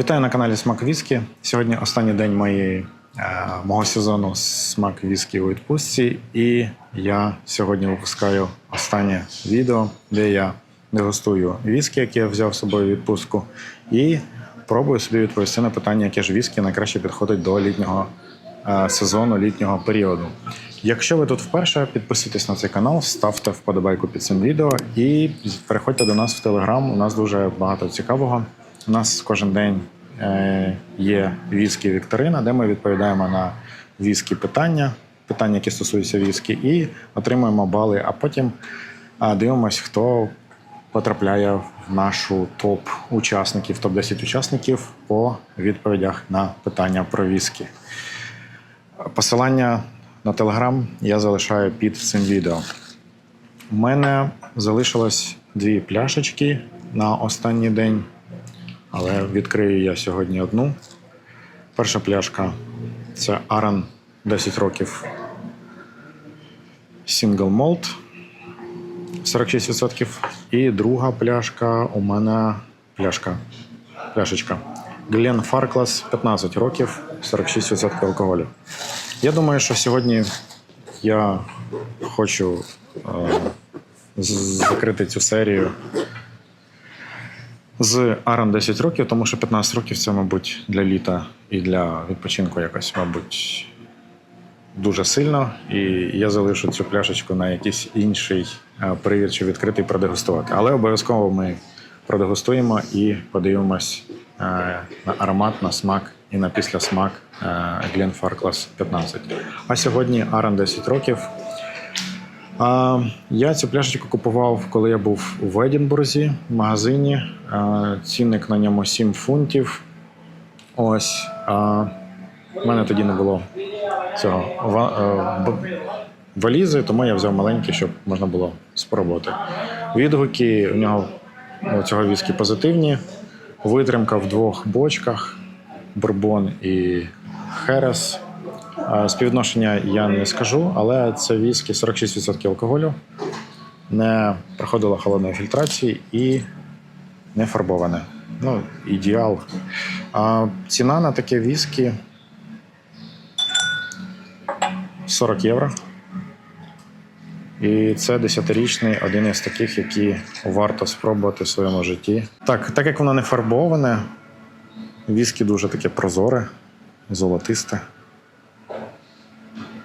Вітаю на каналі Смак Віскі. Сьогодні останній день моєї, е, мого сезону Смак Віскі у відпустці. І я сьогодні випускаю останнє відео, де я дегустую віскі, яке я взяв з собою у відпустку, і пробую собі відповісти на питання, яке ж віскі найкраще підходить до літнього е, сезону, літнього періоду. Якщо ви тут вперше, підписуйтесь на цей канал, ставте вподобайку під цим відео і переходьте до нас в Телеграм. У нас дуже багато цікавого. У нас кожен день е, є віскі Вікторина, де ми відповідаємо на віскі питання, питання, які стосуються віскі, і отримуємо бали. А потім е, дивимось, хто потрапляє в нашу топ учасників, топ 10 учасників по відповідях на питання про віскі. Посилання на телеграм я залишаю під цим відео. У мене залишилось дві пляшечки на останній день, але відкрию я сьогодні одну. Перша пляшка це Аран 10 років Single Malt 46%. І друга пляшка у мене пляшка. Пляшечка. Глен Фарклас 15 років, 46% алкоголю. Я думаю, що сьогодні я хочу е, закрити цю серію з Аран 10 років, тому що 15 років це, мабуть, для літа і для відпочинку якось, мабуть, дуже сильно. І я залишу цю пляшечку на якийсь інший е, привід чи відкритий продегустувати. Але обов'язково ми продегустуємо і подивимось е, на аромат, на смак і на післясмак Глен Фарклас 15. А сьогодні Аран 10 років. А, я цю пляшечку купував, коли я був у Едінбурзі в магазині. А, цінник на ньому 7 фунтів. Ось. А, в мене тоді не було цього е, валізи, тому я взяв маленький, щоб можна було спробувати. Відгуки у нього у цього віскі позитивні. Витримка в двох бочках: бурбон і херес. Співвідношення я не скажу, але це віскі 46% алкоголю, не проходило холодної фільтрації і не фарбоване. Ну, ідеал. А ціна на таке віскі 40 євро. І це 10-річний, один із таких, які варто спробувати в своєму житті. Так, так як воно не фарбоване, віскі дуже таке прозоре, золотисте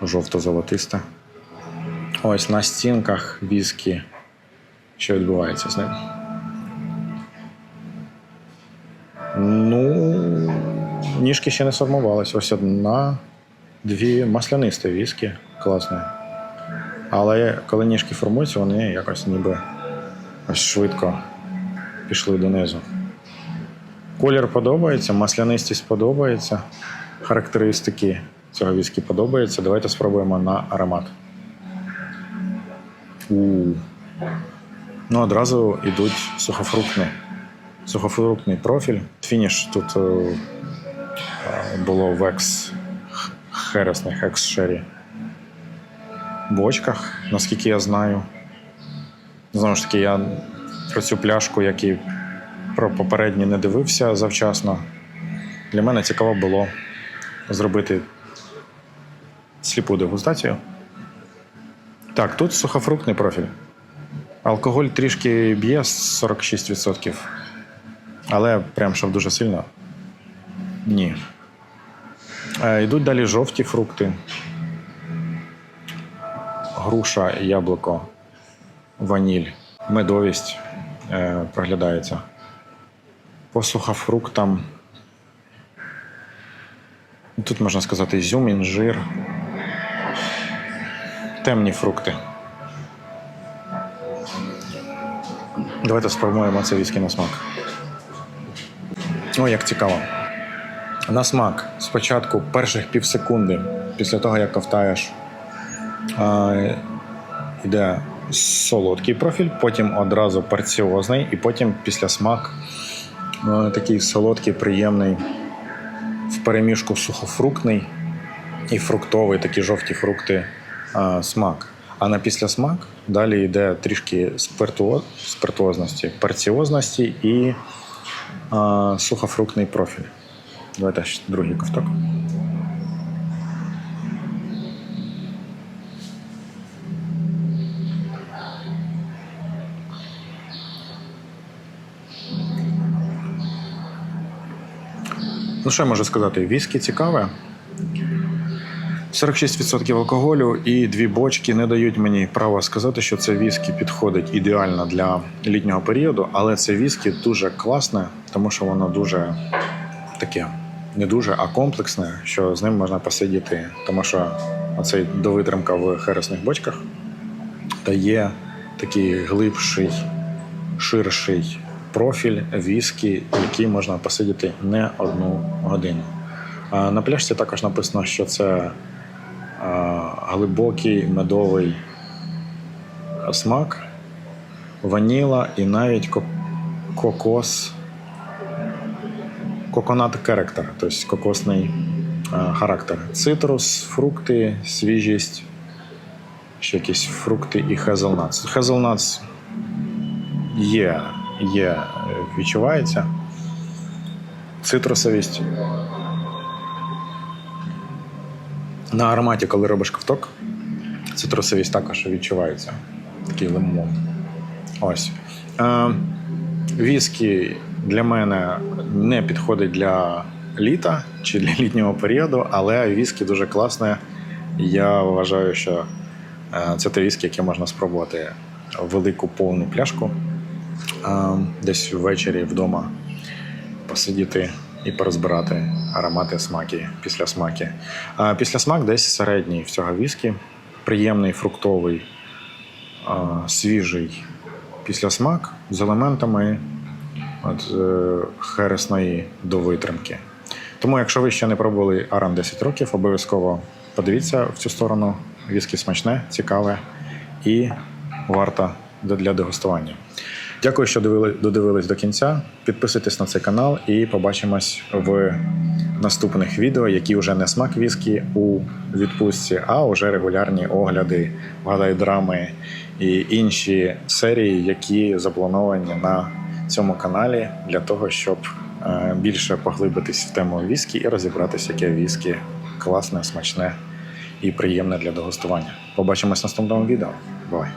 жовто-золотиста. Ось на стінках віскі. Що відбувається з ним? Ну, ніжки ще не сформувалися. Ось одна, дві маслянисті віскі. Класне. Але коли ніжки формуються, вони якось ніби ось швидко пішли донизу. Колір подобається, маслянистість подобається. Характеристики цього віскі подобаються. Давайте спробуємо на аромат. у Ну, одразу йдуть сухофруктні. Сухофруктний профіль. Фініш тут е, було в екс хересних, екс-шері бочках, наскільки я знаю. Знову ж таки, я про цю пляшку, як і про попередні, не дивився завчасно. Для мене цікаво було зробити сліпу дегустацію. Так, тут сухофруктний профіль. Алкоголь трішки б'є 46%. Але прям щоб дуже сильно. Ні. Е, Йдуть далі жовті фрукти. Груша, яблуко, ваніль, медовість е, проглядається. По сухофруктам. Тут можна сказати ізюм, інжир, темні фрукти. Давайте спробуємо це віскі на смак. О, як цікаво. На смак спочатку перших пів секунди, після того, як ковтаєш, йде солодкий профіль, потім одразу порціозний, і потім після смак а, такий солодкий, приємний, в переміжку сухофруктний і фруктовий, такі жовті фрукти смак. А на післясмак далі йде трішки спиртуо- спиртуозності, парціозності і а, сухофруктний профіль. Давайте ще другий ковток. Ну, що я можу сказати? Віскі цікаве. 46% алкоголю і дві бочки не дають мені права сказати, що це віскі підходить ідеально для літнього періоду, але це віскі дуже класне, тому що воно дуже таке, не дуже, а комплексне, що з ним можна посидіти. Тому що оцей довитримка в хересних бочках дає такий глибший, ширший профіль віскі, який можна посидіти не одну годину. На пляшці також написано, що це глибокий медовий смак, ваніла і навіть ко- кокос, коконат керектер, тобто кокосний характер. Цитрус, фрукти, свіжість, ще якісь фрукти і хезелнатс. Хезелнатс є, є, е, відчувається. Цитрусовість. На ароматі, коли робиш ковток, цитрусовість також відчувається. Такий лимон. Ось. Е, віскі для мене не підходить для літа чи для літнього періоду, але віскі дуже класне. Я вважаю, що е, це те віскі, яке можна спробувати велику повну пляшку. Е, десь ввечері вдома посидіти і порозбирати аромати смаки, після смаки. А після смак десь середній в цього віскі. Приємний, фруктовий, свіжий після смак з елементами от, е, хересної довитримки. Тому, якщо ви ще не пробували Аран 10 років, обов'язково подивіться в цю сторону. Віскі смачне, цікаве і варто для дегустування. Дякую, що додивились до кінця. Підписуйтесь на цей канал і побачимось в наступних відео, які вже не смак віскі у відпустці, а вже регулярні огляди, вгадай драми і інші серії, які заплановані на цьому каналі для того, щоб е, більше поглибитись в тему віскі і розібратися, яке віскі класне, смачне і приємне для дегустування. Побачимось в наступному відео. Бувай!